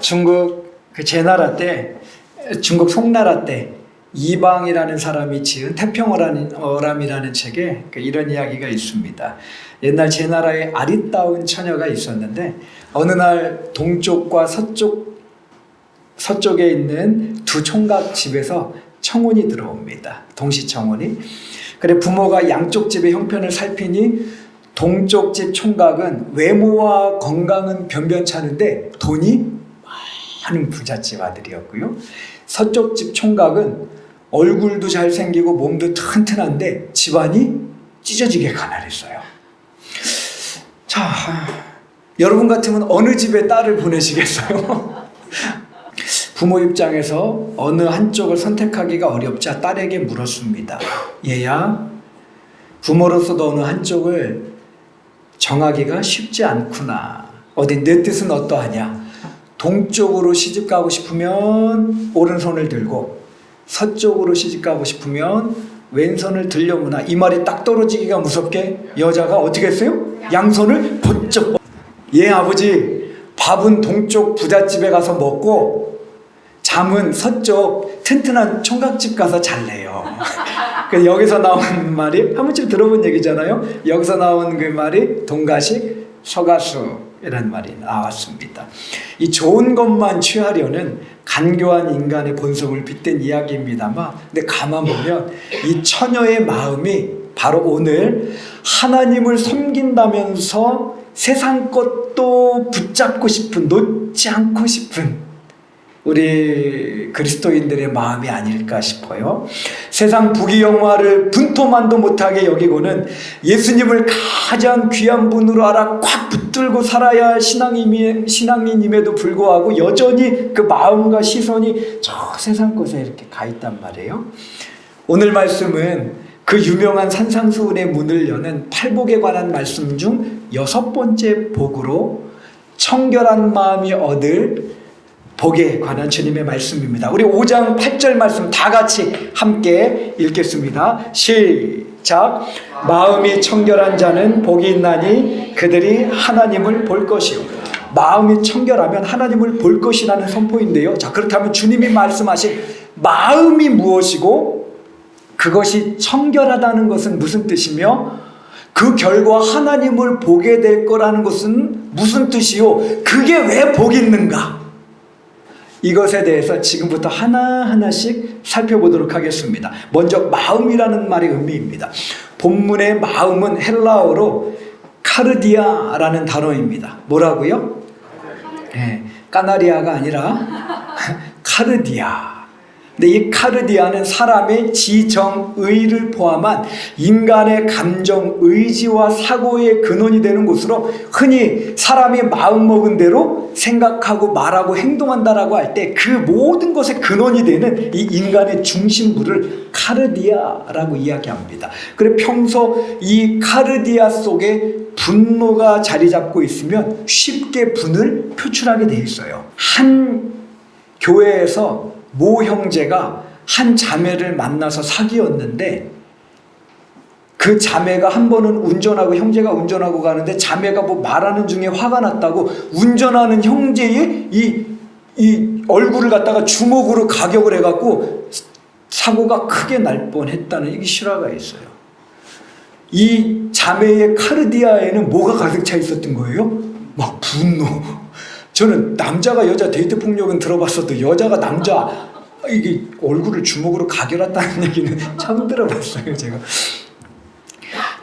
중국 그 제나라 때 중국 송나라 때 이방이라는 사람이 지은 태평어람이라는 책에 그 이런 이야기가 있습니다. 옛날 제 나라에 아리따운 처녀가 있었는데 어느 날 동쪽과 서쪽 서쪽에 있는 두 총각 집에서 청혼이 들어옵니다. 동시 청혼이. 그래 부모가 양쪽 집의 형편을 살피니 동쪽 집 총각은 외모와 건강은 변변찮은데 돈이 많은 부잣집 아들이었고요. 서쪽 집 총각은 얼굴도 잘생기고 몸도 튼튼한데 집안이 찢어지게 가난했어요. 자, 여러분 같으면 어느 집에 딸을 보내시겠어요? 부모 입장에서 어느 한쪽을 선택하기가 어렵자 딸에게 물었습니다. 얘야, 부모로서도 어느 한쪽을 정하기가 쉽지 않구나. 어디 내 뜻은 어떠하냐? 동쪽으로 시집 가고 싶으면 오른손을 들고 서쪽으로 시집 가고 싶으면 왼손을 들려무나 이 말이 딱 떨어지기가 무섭게 여자가 어떻게 했어요? 양손을 번쩍 예 아버지 밥은 동쪽 부잣집에 가서 먹고 잠은 서쪽 튼튼한 총각집 가서 잘래요. 그 여기서 나온 말이 한 번쯤 들어본 얘기잖아요. 여기서 나온 그 말이 동가식 서가수 이라는 말이 나왔습니다. 이 좋은 것만 취하려는 간교한 인간의 본성을 빗댄 이야기입니다만, 근데 가만 보면 이 처녀의 마음이 바로 오늘 하나님을 섬긴다면서 세상 것도 붙잡고 싶은, 놓지 않고 싶은 우리 그리스도인들의 마음이 아닐까 싶어요. 세상 부귀영화를 분토만도 못하게 여기고는 예수님을 가장 귀한 분으로 알아 꽉 붙들고 살아야 할 신앙인이, 신앙인임에도 불구하고 여전히 그 마음과 시선이 저 세상 것에 이렇게 가 있단 말이에요. 오늘 말씀은 그 유명한 산상수훈의 문을 여는 팔복에 관한 말씀 중 여섯 번째 복으로 청결한 마음이 얻을 복에 관한 주님의 말씀입니다. 우리 5장 8절 말씀 다 같이 함께 읽겠습니다. 시작. 마음이 청결한 자는 복이 있나니 그들이 하나님을 볼 것이요. 마음이 청결하면 하나님을 볼 것이라는 선포인데요. 자, 그렇다면 주님이 말씀하신 마음이 무엇이고 그것이 청결하다는 것은 무슨 뜻이며 그 결과 하나님을 보게 될 거라는 것은 무슨 뜻이요? 그게 왜 복이 있는가? 이것에 대해서 지금부터 하나하나씩 살펴보도록 하겠습니다. 먼저 마음이라는 말의 의미입니다. 본문의 마음은 헬라어로 카르디아라는 단어입니다. 뭐라고요? 네, 까나리아가 아니라 카르디아. 근데 이 카르디아는 사람의 지정의를 포함한 인간의 감정, 의지와 사고의 근원이 되는 곳으로 흔히 사람이 마음먹은 대로 생각하고 말하고 행동한다라고 할 때 그 모든 것의 근원이 되는 이 인간의 중심부를 카르디아라고 이야기합니다. 그래 평소 이 카르디아 속에 분노가 자리 잡고 있으면 쉽게 분을 표출하게 돼 있어요. 한 교회에서 모 형제가 한 자매를 만나서 사귀었는데 그 자매가 한 번은 운전하고 형제가 운전하고 가는데 자매가 뭐 말하는 중에 화가 났다고 운전하는 형제의 이, 이 얼굴을 갖다가 주먹으로 가격을 해갖고 사고가 크게 날 뻔했다는 이게 실화가 있어요. 이 자매의 카르디아에는 뭐가 가득 차 있었던 거예요? 막 분노. 저는 남자가 여자 데이트 폭력은 들어봤어도 여자가 남자 이게 얼굴을 주먹으로 가결했다는 얘기는 처음 들어봤어요 제가.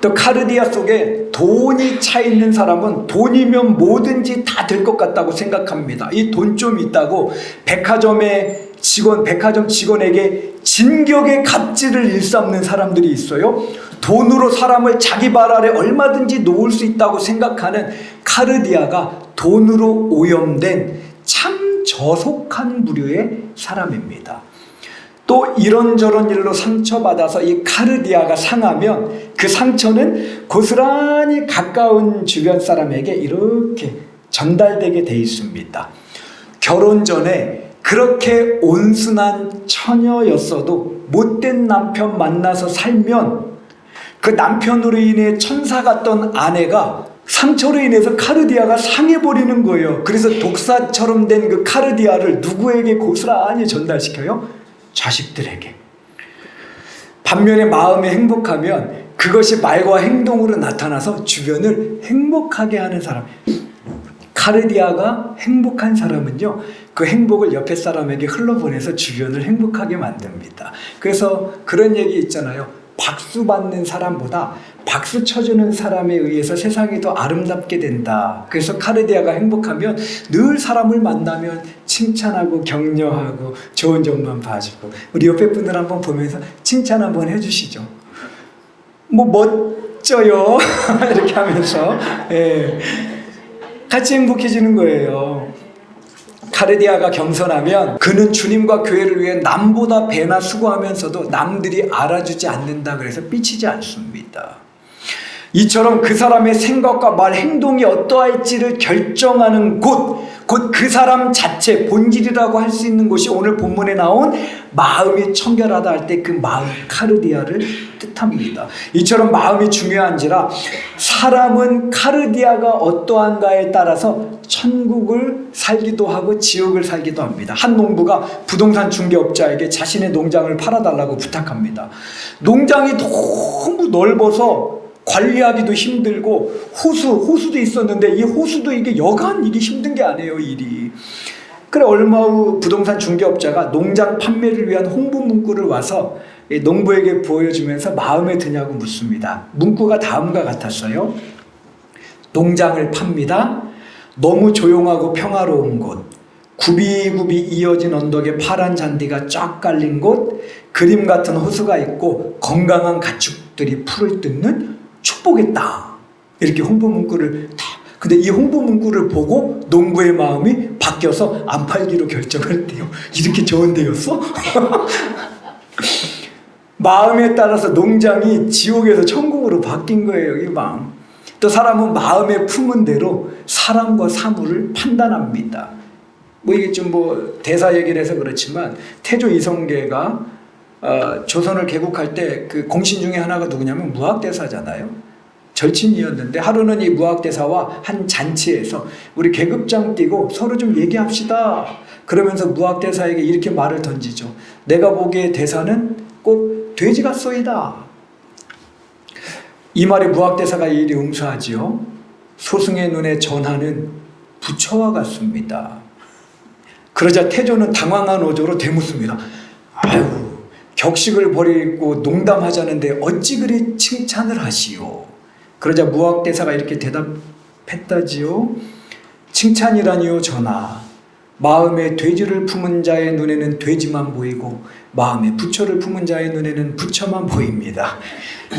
또 카르디아 속에 돈이 차 있는 사람은 돈이면 뭐든지 다 될 것 같다고 생각합니다. 이 돈 좀 있다고 백화점의 직원, 백화점 직원에게 진격의 갑질을 일삼는 사람들이 있어요. 돈으로 사람을 자기 발 아래 얼마든지 놓을 수 있다고 생각하는 카르디아가 돈으로 오염된 참 저속한 부류의 사람입니다. 또 이런저런 일로 상처받아서 이 카르디아가 상하면 그 상처는 고스란히 가까운 주변 사람에게 이렇게 전달되게 돼 있습니다. 결혼 전에 그렇게 온순한 처녀였어도 못된 남편 만나서 살면 그 남편으로 인해 천사 같던 아내가 상처로 인해서 카르디아가 상해버리는 거예요. 그래서 독사처럼 된 그 카르디아를 누구에게 고스란히 전달시켜요? 자식들에게. 반면에 마음이 행복하면 그것이 말과 행동으로 나타나서 주변을 행복하게 하는 사람. 카르디아가 행복한 사람은요, 그 행복을 옆에 사람에게 흘러보내서 주변을 행복하게 만듭니다. 그래서 그런 얘기 있잖아요. 박수 받는 사람보다 박수 쳐주는 사람에 의해서 세상이 더 아름답게 된다. 그래서 카르디아가 행복하면 늘 사람을 만나면 칭찬하고 격려하고 좋은 점만 봐주고 우리 옆에 분들 한번 보면서 칭찬 한번 해주시죠. 뭐 멋져요 이렇게 하면서 예. 같이 행복해지는 거예요. 카르디아가 겸손하면 그는 주님과 교회를 위해 남보다 배나 수고하면서도 남들이 알아주지 않는다 그래서 삐치지 않습니다. 이처럼 그 사람의 생각과 말, 행동이 어떠할지를 결정하는 곳, 곧 그 사람 자체, 본질이라고 할 수 있는 곳이 오늘 본문에 나온 마음이 청결하다 할 때 그 마음, 카르디아를 뜻합니다. 이처럼 마음이 중요한지라 사람은 카르디아가 어떠한가에 따라서 천국을 살기도 하고 지옥을 살기도 합니다. 한 농부가 부동산 중개업자에게 자신의 농장을 팔아달라고 부탁합니다. 농장이 너무 넓어서 관리하기도 힘들고 호수 호수도 있었는데 이 호수도 이게 여간 이게 힘든 게 아니에요 일이. 그래 얼마 후 부동산 중개업자가 농장 판매를 위한 홍보 문구를 와서 이 농부에게 보여주면서 마음에 드냐고 묻습니다. 문구가 다음과 같았어요. 농장을 팝니다. 너무 조용하고 평화로운 곳, 굽이굽이 이어진 언덕에 파란 잔디가 쫙 깔린 곳, 그림 같은 호수가 있고 건강한 가축들이 풀을 뜯는 축복했다. 이렇게 홍보 문구를 다. 근데 이 홍보 문구를 보고 농부의 마음이 바뀌어서 안 팔기로 결정을 했대요. 이렇게 좋은 데였어? 마음에 따라서 농장이 지옥에서 천국으로 바뀐 거예요, 이 마음. 또 사람은 마음에 품은 대로 사람과 사물을 판단합니다. 뭐 이게 좀 뭐 대사 얘기를 해서 그렇지만 태조 이성계가 어, 조선을 개국할 때 그 공신 중에 하나가 누구냐면 무학대사잖아요. 절친이었는데 하루는 이 무학대사와 한 잔치에서 우리 계급장 띄고 서로 좀 얘기합시다. 그러면서 무학대사에게 이렇게 말을 던지죠. 내가 보기에 대사는 꼭 돼지 같소이다. 이 말에 무학대사가 이리 응수하지요. 소승의 눈에 전하는 부처와 같습니다. 그러자 태조는 당황한 어조로 되묻습니다. 아유, 격식을 버리고 농담하자는데 어찌 그리 칭찬을 하시오? 그러자 무학대사가 이렇게 대답했다지요. 칭찬이라니요, 전하. 마음에 돼지를 품은 자의 눈에는 돼지만 보이고 마음에 부처를 품은 자의 눈에는 부처만 보입니다.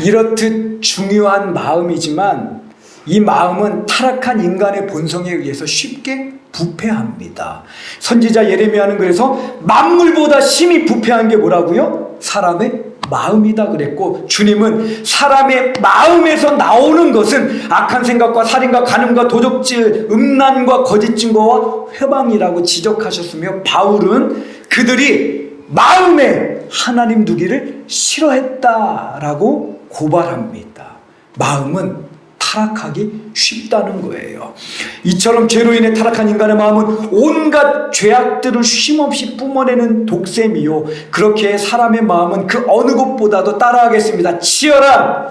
이렇듯 중요한 마음이지만 이 마음은 타락한 인간의 본성에 의해서 쉽게 부패합니다. 선지자 예레미야는 그래서 만물보다 심히 부패한 게 뭐라고요? 사람의 마음이다 그랬고 주님은 사람의 마음에서 나오는 것은 악한 생각과 살인과 간음과 도적질, 음란과 거짓 증거와 회방이라고 지적하셨으며 바울은 그들이 마음에 하나님 두기를 싫어했다라고 고발합니다. 마음은 타락하기 쉽다는 거예요. 이처럼 죄로 인해 타락한 인간의 마음은 온갖 죄악들을 쉼없이 뿜어내는 독샘이요. 그렇게 사람의 마음은 그 어느 곳보다도 따라하겠습니다. 치열한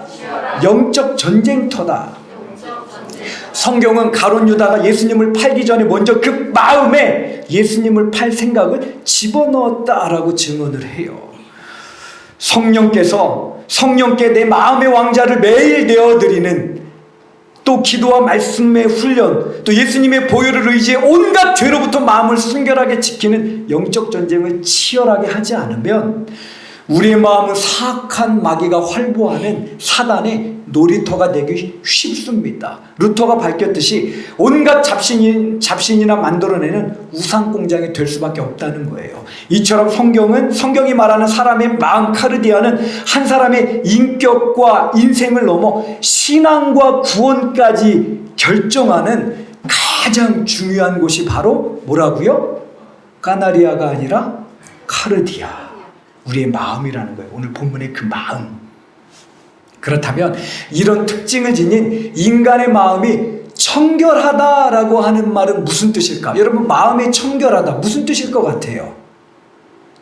영적 전쟁터다. 성경은 가론 유다가 예수님을 팔기 전에 먼저 그 마음에 예수님을 팔 생각을 집어넣었다라고 증언을 해요. 성령께서 성령께 내 마음의 왕자를 매일 내어드리는 또 기도와 말씀의 훈련, 또 예수님의 보혈을 의지해 온갖 죄로부터 마음을 순결하게 지키는 영적 전쟁을 치열하게 하지 않으면 우리의 마음은 사악한 마귀가 활보하는 사단의 놀이터가 되기 쉽습니다. 루터가 밝혔듯이 온갖 잡신이, 잡신이나 만들어내는 우상 공장이 될 수밖에 없다는 거예요. 이처럼 성경은 성경이 말하는 사람의 마음 카르디아는 한 사람의 인격과 인생을 넘어 신앙과 구원까지 결정하는 가장 중요한 곳이 바로 뭐라고요? 까나리아가 아니라 카르디아. 우리의 마음이라는 거예요. 오늘 본문의 그 마음. 그렇다면 이런 특징을 지닌 인간의 마음이 청결하다라고 하는 말은 무슨 뜻일까? 여러분 마음이 청결하다 무슨 뜻일 것 같아요?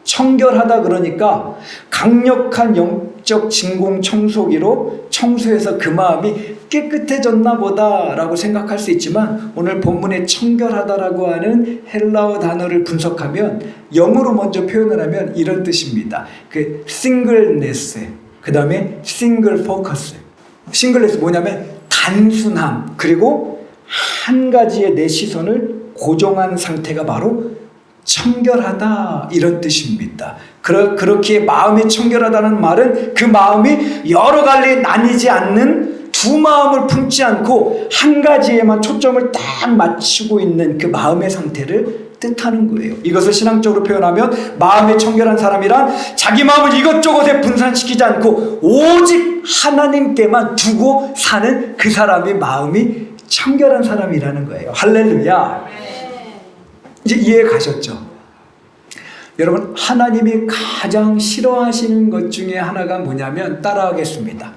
청결하다 그러니까 강력한 영 적 진공 청소기로 청소해서 그 마음이 깨끗해졌나 보다라고 생각할 수 있지만 오늘 본문에 청결하다라고 하는 헬라어 단어를 분석하면 영어로 먼저 표현을 하면 이런 뜻입니다. 그 singleness 그 다음에 single focus 싱글레스 뭐냐면 단순함 그리고 한 가지에 내 시선을 고정한 상태가 바로 청결하다 이런 뜻입니다. 그러, 그렇게 마음이 청결하다는 말은 그 마음이 여러 갈래 나뉘지 않는 두 마음을 품지 않고 한 가지에만 초점을 딱 맞추고 있는 그 마음의 상태를 뜻하는 거예요. 이것을 신앙적으로 표현하면 마음이 청결한 사람이란 자기 마음을 이것저것에 분산시키지 않고 오직 하나님께만 두고 사는 그 사람의 마음이 청결한 사람이라는 거예요. 할렐루야. 이제 이해 가셨죠? 여러분, 하나님이 가장 싫어하시는 것 중에 하나가 뭐냐면 따라하겠습니다.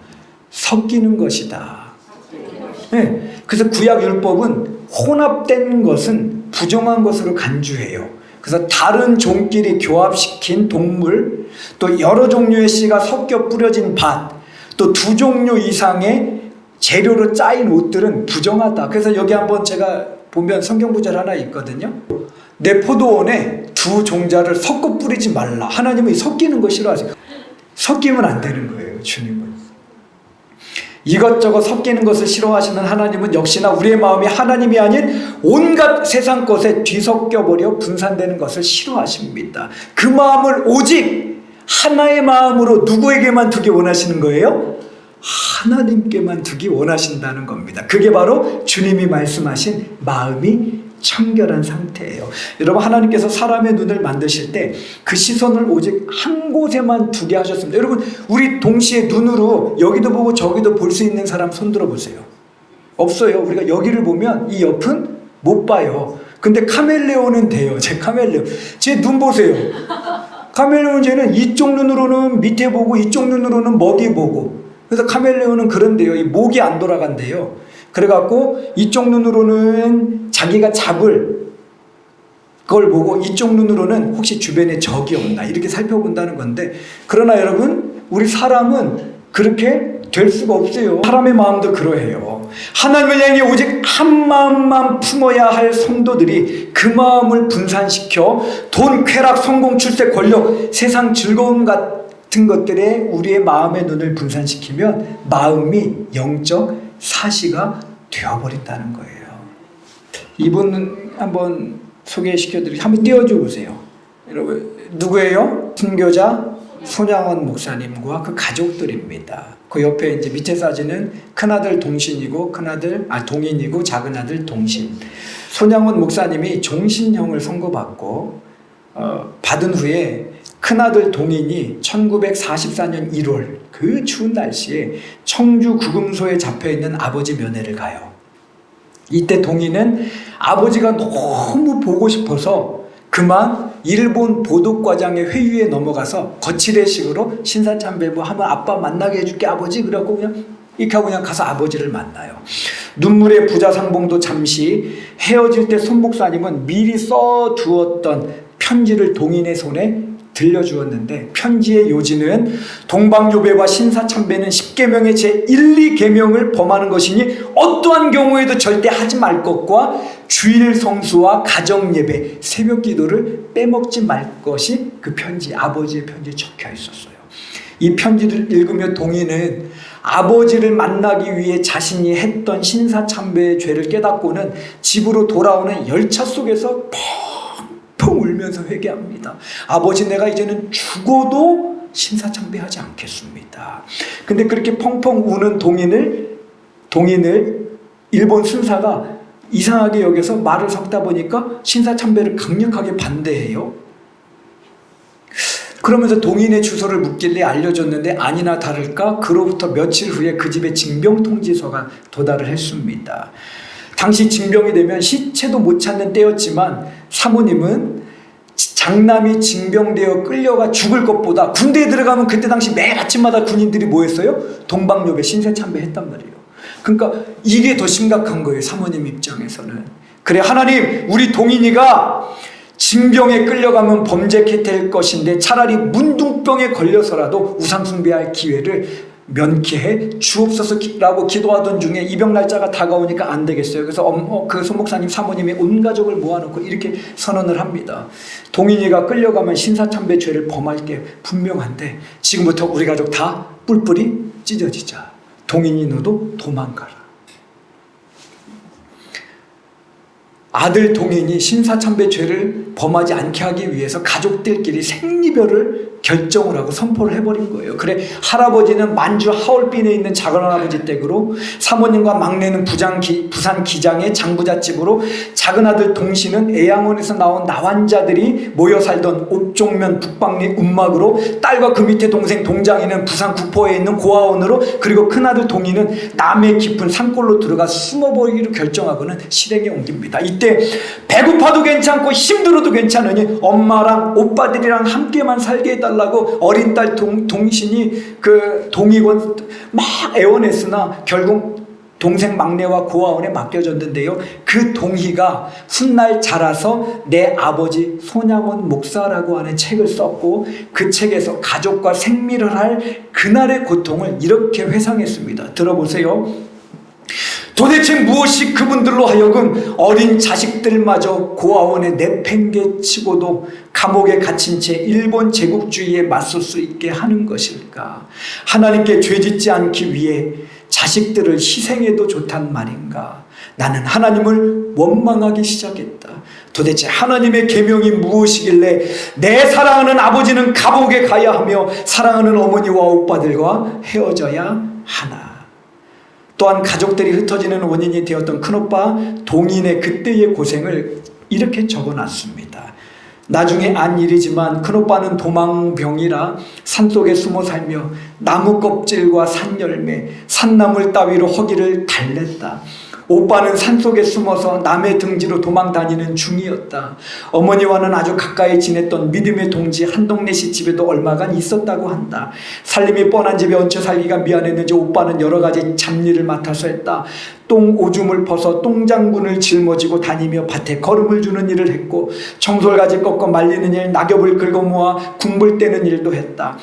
섞이는 것이다. 네, 그래서 구약 율법은 혼합된 것은 부정한 것으로 간주해요. 그래서 다른 종끼리 교합시킨 동물, 또 여러 종류의 씨가 섞여 뿌려진 밭, 또 두 종류 이상의 재료로 짜인 옷들은 부정하다. 그래서 여기 한번 제가 보면 성경 구절 하나 있거든요. 내 포도원에 두 종자를 섞어 뿌리지 말라. 하나님은 섞이는 거 싫어하세요. 섞이면 안 되는 거예요, 주님은. 이것저것 섞이는 것을 싫어하시는 하나님은 역시나 우리의 마음이 하나님이 아닌 온갖 세상 것에 뒤섞여 버려 분산되는 것을 싫어하십니다. 그 마음을 오직 하나의 마음으로 누구에게만 두기 원하시는 거예요? 하나님께만 두기 원하신다는 겁니다. 그게 바로 주님이 말씀하신 마음이 청결한 상태예요. 여러분 하나님께서 사람의 눈을 만드실 때 그 시선을 오직 한 곳에만 두게 하셨습니다. 여러분 우리 동시에 눈으로 여기도 보고 저기도 볼 수 있는 사람 손 들어 보세요. 없어요. 우리가 여기를 보면 이 옆은 못 봐요. 근데 카멜레온은 돼요. 제 카멜레온. 제 눈 보세요. 카멜레온 쟤는 이쪽 눈으로는 밑에 보고 이쪽 눈으로는 먹이 보고. 그래서 카멜레온은 그런데요. 이 목이 안 돌아간대요. 그래갖고 이쪽 눈으로는 자기가 잡을 그걸 보고 이쪽 눈으로는 혹시 주변에 적이 없나 이렇게 살펴본다는 건데 그러나 여러분 우리 사람은 그렇게 될 수가 없어요. 사람의 마음도 그러해요. 하나님을 향해 오직 한 마음만 품어야 할 성도들이 그 마음을 분산시켜 돈, 쾌락, 성공, 출세, 권력, 세상 즐거움 같은 것들에 우리의 마음의 눈을 분산시키면 마음이 영적 사시가 되어버린다는 거예요. 이분 한번 소개시켜드리고 한번 띄워줘 보세요. 여러분 누구예요? 순교자 손양원 목사님과 그 가족들입니다. 그 옆에 이제 밑에 사진은 큰아들 동신이고 큰아들 아 동인이고 작은아들 동신. 손양원 목사님이 종신형을 선고받고 어, 받은 후에 큰아들 동인이 1944년 1월 그 추운 날씨에 청주 구금소에 잡혀 있는 아버지 면회를 가요. 이때 동인은 아버지가 너무 보고 싶어서 그만 일본 보도과장의 회의에 넘어가서 거칠의식으로 신사참배부 하면 아빠 만나게 해줄게 아버지 그래갖고 그냥 이렇게 하고 그냥 가서 아버지를 만나요. 눈물의 부자상봉도 잠시 헤어질 때 손목사님은 미리 써두었던 편지를 동인의 손에 들려주었는데 편지의 요지는 동방요배와 신사참배는 10계명의 제1, 2계명을 범하는 것이니 어떠한 경우에도 절대 하지 말 것과 주일 성수와 가정 예배, 새벽 기도를 빼먹지 말 것이 그 편지 아버지의 편지에 적혀 있었어요. 이 편지를 읽으며 동인은 아버지를 만나기 위해 자신이 했던 신사참배의 죄를 깨닫고는 집으로 돌아오는 열차 속에서 울면서 회개합니다. 아버지 내가 이제는 죽어도 신사참배하지 않겠습니다. 근데 그렇게 펑펑 우는 동인을 동인을 일본 순사가 이상하게 여기서 말을 섞다 보니까 신사참배를 강력하게 반대해요. 그러면서 동인의 주소를 묻길래 알려줬는데 아니나 다를까 그로부터 며칠 후에 그 집에 징병 통지서가 도달을 했습니다. 당시 징병이 되면 시체도 못 찾는 때였지만 사모님은 장남이 징병되어 끌려가 죽을 것보다 군대에 들어가면 그때 당시 매일 아침마다 군인들이 뭐 했어요? 동방요배 신세 참배 했단 말이에요. 그러니까 이게 더 심각한 거예요. 사모님 입장에서는. 그래 하나님 우리 동인이가 징병에 끌려가면 범죄케 될 것인데 차라리 문둥병에 걸려서라도 우상숭배할 기회를 면케해 주옵소서라고 기도하던 중에 입영 날짜가 다가오니까 안 되겠어요. 그래서 엄, 그 소목사님 사모님이 온 가족을 모아놓고 이렇게 선언을 합니다. 동인이가 끌려가면 신사참배 죄를 범할 게 분명한데 지금부터 우리 가족 다 뿔뿔이 찢어지자. 동인이 너도 도망가라. 아들 동인이 신사참배 죄를 범하지 않게 하기 위해서 가족들끼리 생리별을 결정을 하고 선포를 해버린 거예요. 그래 할아버지는 만주 하얼빈에 있는 작은 할아버지 댁으로 사모님과 막내는 부장 기, 부산 기장의 장부잣집으로 작은 아들 동신은 애양원에서 나온 나환자들이 모여 살던 옥종면 북방리 움막으로 딸과 그 밑에 동생 동장이는 부산 구포에 있는 고아원으로 그리고 큰아들 동이는 남해 깊은 산골로 들어가 숨어버리기로 결정하고는 실행에 옮깁니다. 이때 배고파도 괜찮고 힘들어도 괜찮으니 엄마랑 오빠들이랑 함께만 살게 해 달라고 어린 딸 동, 동신이 그 동의원 막 애원했으나 결국 동생 막내와 고아원에 맡겨졌는데요. 그 동희가 훗날 자라서 내 아버지 손양원 목사라고 하는 책을 썼고 그 책에서 가족과 생밀을 할 그날의 고통을 이렇게 회상했습니다. 들어보세요. 도대체 무엇이 그분들로 하여금 어린 자식들마저 고아원에 내팽개치고도 감옥에 갇힌 채 일본 제국주의에 맞설 수 있게 하는 것일까? 하나님께 죄짓지 않기 위해 자식들을 희생해도 좋단 말인가? 나는 하나님을 원망하기 시작했다. 도대체 하나님의 계명이 무엇이길래 내 사랑하는 아버지는 감옥에 가야 하며 사랑하는 어머니와 오빠들과 헤어져야 하나? 또한 가족들이 흩어지는 원인이 되었던 큰오빠 동인의 그때의 고생을 이렇게 적어놨습니다. 나중에 안 일이지만 큰오빠는 도망병이라 산속에 숨어 살며 나무 껍질과 산열매, 산나물 따위로 허기를 달랬다. 오빠는 산속에 숨어서 남의 등지로 도망 다니는 중이었다. 어머니와는 아주 가까이 지냈던 믿음의 동지 한동래씨 집에도 얼마간 있었다고 한다. 살림이 뻔한 집에 얹혀 살기가 미안했는지 오빠는 여러 가지 잡일을 맡아서 했다. 똥 오줌을 퍼서 똥장군을 짊어지고 다니며 밭에 거름을 주는 일을 했고 청솔가지 꺾어 말리는 일, 낙엽을 긁어 모아 궁불 떼는 일도 했다.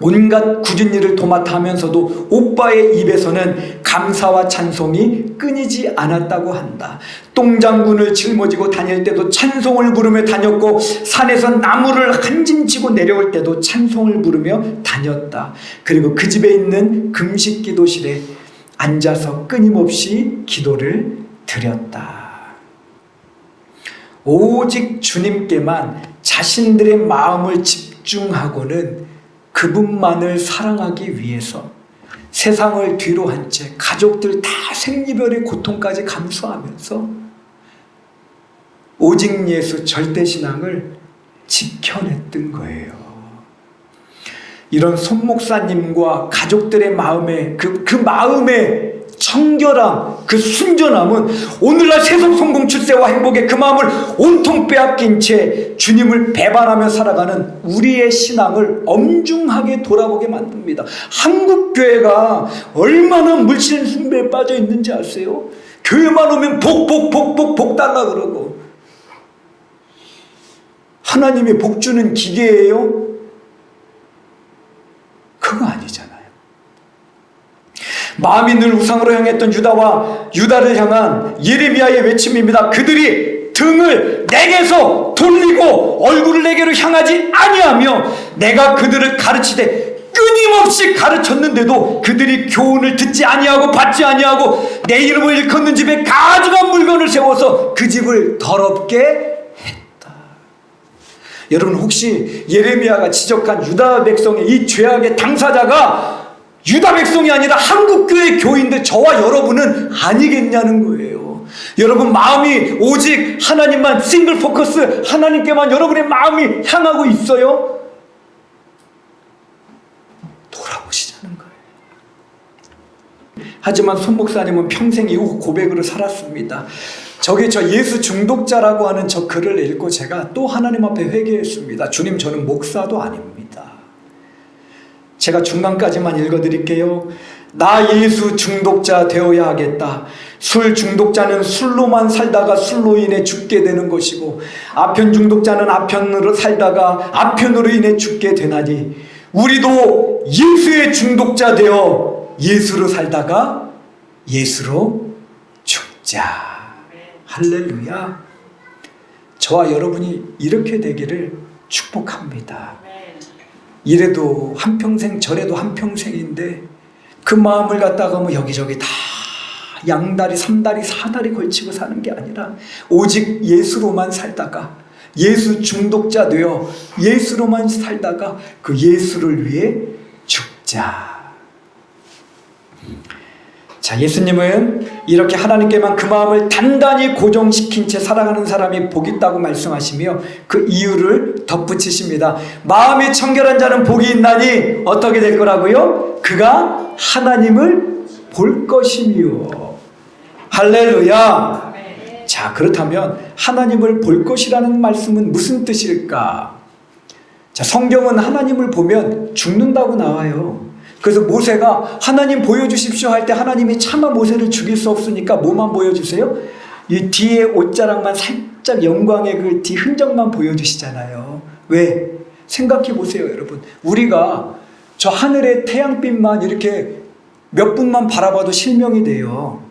온갖 굳은 일을 도맡아 하면서도 오빠의 입에서는 감사와 찬송이 끊이지 않았다고 한다. 똥장군을 짊어지고 다닐 때도 찬송을 부르며 다녔고 산에서 나무를 한짐 지고 내려올 때도 찬송을 부르며 다녔다. 그리고 그 집에 있는 금식 기도실에 앉아서 끊임없이 기도를 드렸다. 오직 주님께만 자신들의 마음을 집중하고는 그분만을 사랑하기 위해서 세상을 뒤로 한 채 가족들 다 생리별의 고통까지 감수하면서 오직 예수 절대신앙을 지켜냈던 거예요. 이런 손목사님과 가족들의 마음에 그, 그 마음의 청결함, 그 순전함은 오늘날 세속 성공 출세와 행복에 그 마음을 온통 빼앗긴 채 주님을 배반하며 살아가는 우리의 신앙을 엄중하게 돌아보게 만듭니다. 한국 교회가 얼마나 물질 숭배에 빠져 있는지 아세요? 교회만 오면 복, 복, 복, 복, 복 달라 그러고 하나님의 복 주는 기계예요? 그거 아니잖아요. 마음이 늘 우상으로 향했던 유다와 유다를 향한 예레미야의 외침입니다. 그들이 등을 내게서 돌리고 얼굴을 내게로 향하지 아니하며 내가 그들을 가르치되 끊임없이 가르쳤는데도 그들이 교훈을 듣지 아니하고 받지 아니하고 내 이름을 일컫는 집에 가증한 물건을 세워서 그 집을 더럽게 했다. 여러분 혹시 예레미야가 지적한 유다 백성의 이 죄악의 당사자가 유다 백성이 아니라 한국교회 교인들 저와 여러분은 아니겠냐는 거예요. 여러분 마음이 오직 하나님만 싱글 포커스 하나님께만 여러분의 마음이 향하고 있어요? 돌아보시자는 거예요. 하지만 손 목사님은 평생 이후 고백으로 살았습니다. 저기 저 예수 중독자라고 하는 저 글을 읽고 제가 또 하나님 앞에 회개했습니다. 주님 저는 목사도 아닙니다. 제가 중간까지만 읽어드릴게요. 나 예수 중독자 되어야 하겠다. 술 중독자는 술로만 살다가 술로 인해 죽게 되는 것이고 아편 중독자는 아편으로 살다가 아편으로 인해 죽게 되나니 우리도 예수의 중독자 되어 예수로 살다가 예수로 죽자. 할렐루야. 저와 여러분이 이렇게 되기를 축복합니다. 이래도 한평생 저래도 한평생인데 그 마음을 갖다가 뭐 여기저기 다 양다리 삼다리 사다리 걸치고 사는 게 아니라 오직 예수로만 살다가 예수 중독자 되어 예수로만 살다가 그 예수를 위해 죽자. 자, 예수님은 이렇게 하나님께만 그 마음을 단단히 고정시킨 채 살아가는 사람이 복 있다고 말씀하시며 그 이유를 덧붙이십니다. 마음이 청결한 자는 복이 있나니 어떻게 될 거라고요? 그가 하나님을 볼 것이며. 할렐루야. 자, 그렇다면 하나님을 볼 것이라는 말씀은 무슨 뜻일까? 자, 성경은 하나님을 보면 죽는다고 나와요. 그래서 모세가 하나님 보여주십시오 할 때 하나님이 차마 모세를 죽일 수 없으니까 뭐만 보여주세요? 이 뒤에 옷자락만 살짝 영광의 그 뒤 흔적만 보여주시잖아요. 왜? 생각해 보세요, 여러분. 우리가 저 하늘의 태양빛만 이렇게 몇 분만 바라봐도 실명이 돼요.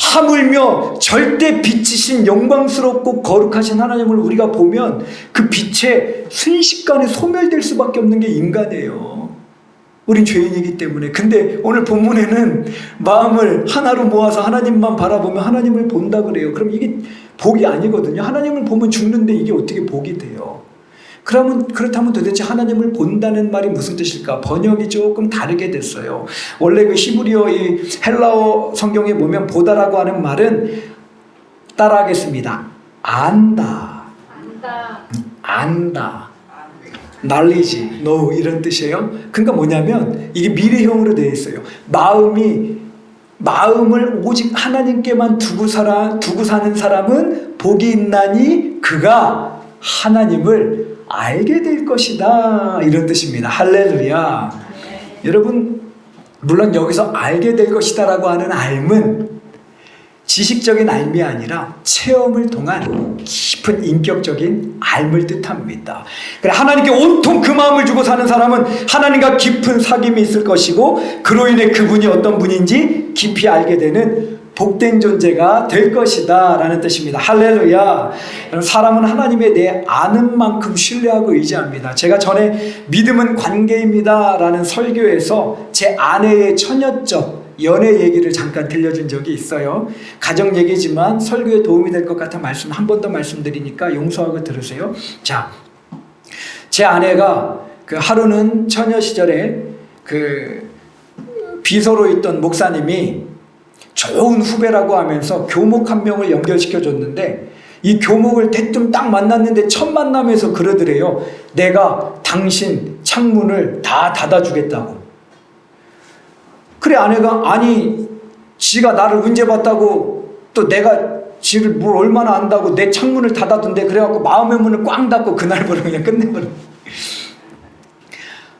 하물며 절대 빛이신 영광스럽고 거룩하신 하나님을 우리가 보면 그 빛에 순식간에 소멸될 수밖에 없는 게 인간이에요. 우린 죄인이기 때문에. 근데 오늘 본문에는 마음을 하나로 모아서 하나님만 바라보면 하나님을 본다 그래요. 그럼 이게 복이 아니거든요. 하나님을 보면 죽는데 이게 어떻게 복이 돼요? 그러면 그렇다면 도대체 하나님을 본다는 말이 무슨 뜻일까? 번역이 조금 다르게 됐어요. 원래 그 히브리어 이 헬라어 성경에 보면 보다라고 하는 말은 따라하겠습니다. 안다. 안다. 안다. Knowledge, know 이런 뜻이에요. 그러니까 뭐냐면 이게 미래형으로 되어 있어요. 마음이 마음을 오직 하나님께만 두고 살아 두고 사는 사람은 복이 있나니 그가 하나님을 알게 될 것이다 이런 뜻입니다. 할렐루야. 여러분 물론 여기서 알게 될 것이다라고 하는 알은 지식적인 알미 아니라 체험을 통한 깊은 인격적인 알을 뜻합니다. 그래 하나님께 온통 그 마음을 주고 사는 사람은 하나님과 깊은 사귐이 있을 것이고 그로 인해 그분이 어떤 분인지 깊이 알게 되는 복된 존재가 될 것이다 라는 뜻입니다. 할렐루야. 사람은 하나님에 대해 아는 만큼 신뢰하고 의지합니다. 제가 전에 믿음은 관계입니다 라는 설교에서 제 아내의 처녀적 연애 얘기를 잠깐 들려준 적이 있어요. 가정 얘기지만 설교에 도움이 될 것 같아 말씀 한 번 더 말씀드리니까 용서하고 들으세요. 자, 제 아내가 그 하루는 처녀 시절에 그 비서로 있던 목사님이 좋은 후배라고 하면서 교목 한 명을 연결시켜 줬는데 이 교목을 대뜸 딱 만났는데 첫 만남에서 그러더래요. 내가 당신 창문을 다 닫아주겠다고. 그래 아내가 아니 지가 나를 언제 봤다고 또 내가 지를 뭘 얼마나 안다고 내 창문을 닫아둔대 그래갖고 마음의 문을 꽝 닫고 그날부로 그냥 끝내버려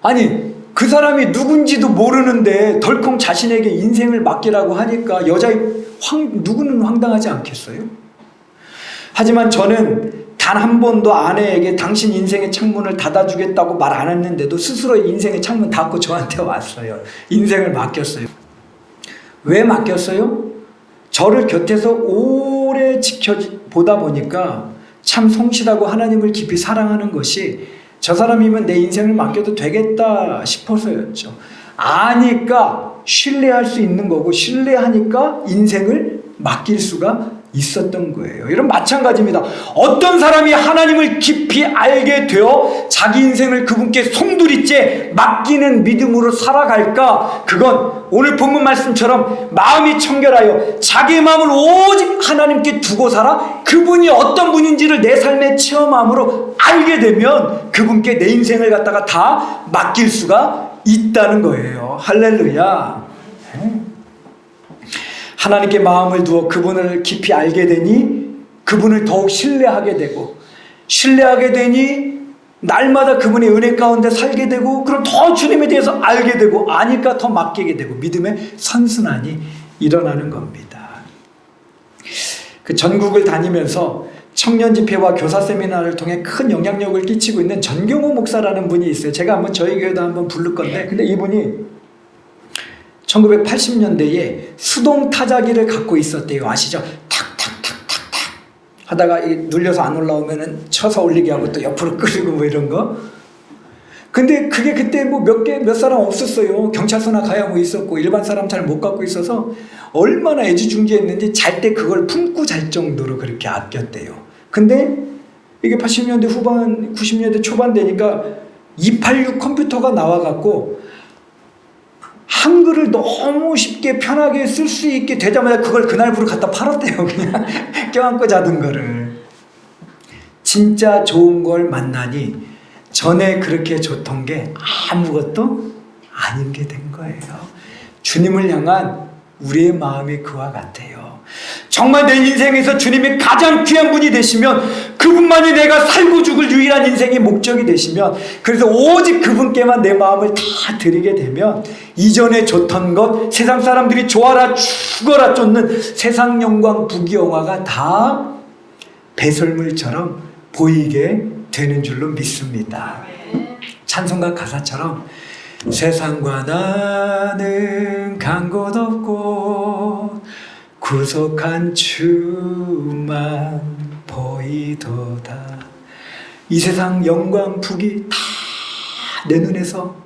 아니 그 사람이 누군지도 모르는데 덜컹 자신에게 인생을 맡기라고 하니까 여자의 황, 누구는 황당하지 않겠어요? 하지만 저는 단 한 번도 아내에게 당신 인생의 창문을 닫아주겠다고 말 안 했는데도 스스로 인생의 창문 닫고 저한테 왔어요. 인생을 맡겼어요. 왜 맡겼어요? 저를 곁에서 오래 지켜보다 보니까 참 성실하고 하나님을 깊이 사랑하는 것이 저 사람이면 내 인생을 맡겨도 되겠다 싶어서였죠. 아니까 신뢰할 수 있는 거고 신뢰하니까 인생을 맡길 수가 있었던 거예요. 이런 마찬가지입니다. 어떤 사람이 하나님을 깊이 알게 되어 자기 인생을 그분께 송두리째 맡기는 믿음으로 살아갈까? 그건 오늘 본문 말씀처럼 마음이 청결하여 자기의 마음을 오직 하나님께 두고 살아 그분이 어떤 분인지를 내 삶에 체험함으로 알게 되면 그분께 내 인생을 갖다가 다 맡길 수가 있다는 거예요. 할렐루야. 하나님께 마음을 두어 그분을 깊이 알게 되니 그분을 더욱 신뢰하게 되고 신뢰하게 되니 날마다 그분의 은혜 가운데 살게 되고 그럼 더 주님에 대해서 알게 되고 아니까 더 맡기게 되고 믿음의 선순환이 일어나는 겁니다. 그 전국을 다니면서 청년 집회와 교사 세미나를 통해 큰 영향력을 끼치고 있는 전경호 목사라는 분이 있어요. 제가 한번 저희 교회도 한번 부를 건데 근데 이분이 1980년대에 수동 타자기를 갖고 있었대요. 아시죠? 탁탁탁탁탁 하다가 이 눌려서 안 올라오면은 쳐서 올리게 하고 또 옆으로 끌고 뭐 이런 거. 근데 그게 그때 뭐 몇 개 몇 사람 없었어요. 경찰서나 가야 뭐 있었고 일반 사람 잘 못 갖고 있어서 얼마나 애지중지했는지 잘 때 그걸 품고 잘 정도로 그렇게 아꼈대요. 근데 이게 80년대 후반, 90년대 초반 되니까 286 컴퓨터가 나와갖고 한글을 너무 쉽게 편하게 쓸 수 있게 되자마자 그걸 그날부로 갖다 팔았대요. 그냥 껴안고 자던 거를. 진짜 좋은 걸 만나니 전에 그렇게 좋던 게 아무것도 아닌 게 된 거예요. 주님을 향한 우리의 마음이 그와 같아요. 정말 내 인생에서 주님이 가장 귀한 분이 되시면 그분만이 내가 살고 죽을 유일한 인생의 목적이 되시면 그래서 오직 그분께만 내 마음을 다 드리게 되면 이전에 좋던 것 세상 사람들이 좋아라 죽어라 쫓는 세상 영광 부귀영화가 다 배설물처럼 보이게 되는 줄로 믿습니다. 찬송가 가사처럼 세상과 나는 간 곳 없고 구속한 주만 보이도다. 이 세상 영광 북이 다내 눈에서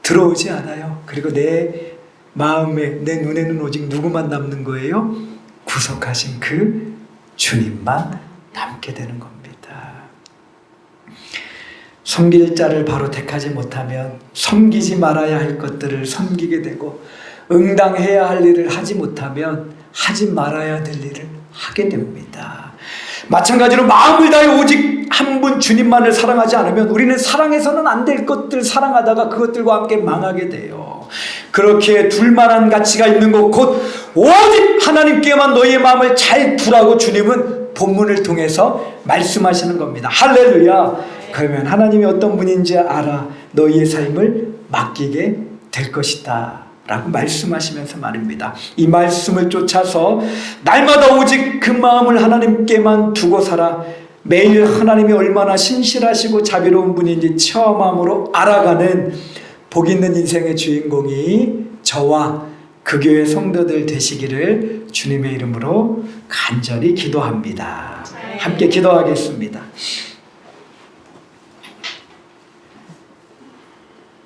들어오지 않아요. 그리고 내 마음에 내 눈에는 오직 누구만 남는 거예요? 구속하신 그 주님만 남게 되는 겁니다. 섬길 자를 바로 택하지 못하면 섬기지 말아야 할 것들을 섬기게 되고 응당해야 할 일을 하지 못하면 하지 말아야 될 일을 하게 됩니다. 마찬가지로 마음을 다해 오직 한 분 주님만을 사랑하지 않으면 우리는 사랑해서는 안 될 것들 사랑하다가 그것들과 함께 망하게 돼요. 그렇게 둘만한 가치가 있는 것 곧 오직 하나님께만 너희의 마음을 잘 두라고 주님은 본문을 통해서 말씀하시는 겁니다. 할렐루야. 그러면 하나님이 어떤 분인지 알아 너희의 삶을 맡기게 될 것이다. 라고 말씀하시면서 말입니다. 이 말씀을 쫓아서 날마다 오직 그 마음을 하나님께만 두고 살아 매일 하나님이 얼마나 신실하시고 자비로운 분인지 체험함으로 알아가는 복 있는 인생의 주인공이 저와 그 교회 성도들 되시기를 주님의 이름으로 간절히 기도합니다. 함께 기도하겠습니다.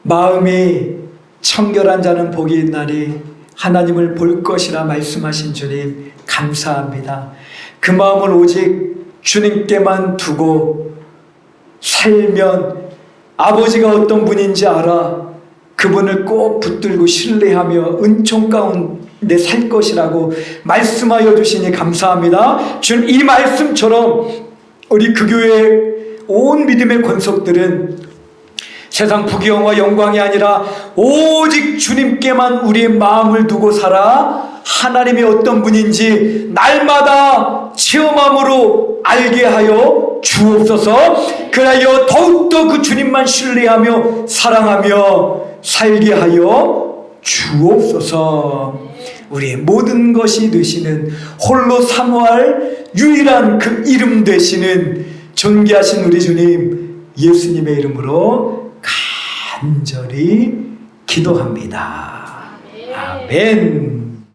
마음이 청결한 자는 복이 있나니 하나님을 볼 것이라 말씀하신 주님 감사합니다. 그 마음을 오직 주님께만 두고 살면 아버지가 어떤 분인지 알아 그분을 꼭 붙들고 신뢰하며 은총 가운데 살 것이라고 말씀하여 주시니 감사합니다. 주님 이 말씀처럼 우리 그 교회 온 믿음의 권속들은 세상 부귀영화 영광이 아니라 오직 주님께만 우리의 마음을 두고 살아 하나님이 어떤 분인지 날마다 체험함으로 알게 하여 주옵소서. 그하여 더욱더 그 주님만 신뢰하며 사랑하며 살게 하여 주옵소서. 우리의 모든 것이 되시는 홀로 사모할 유일한 그 이름 되시는 존귀하신 우리 주님 예수님의 이름으로 간절히 기도합니다. 아멘.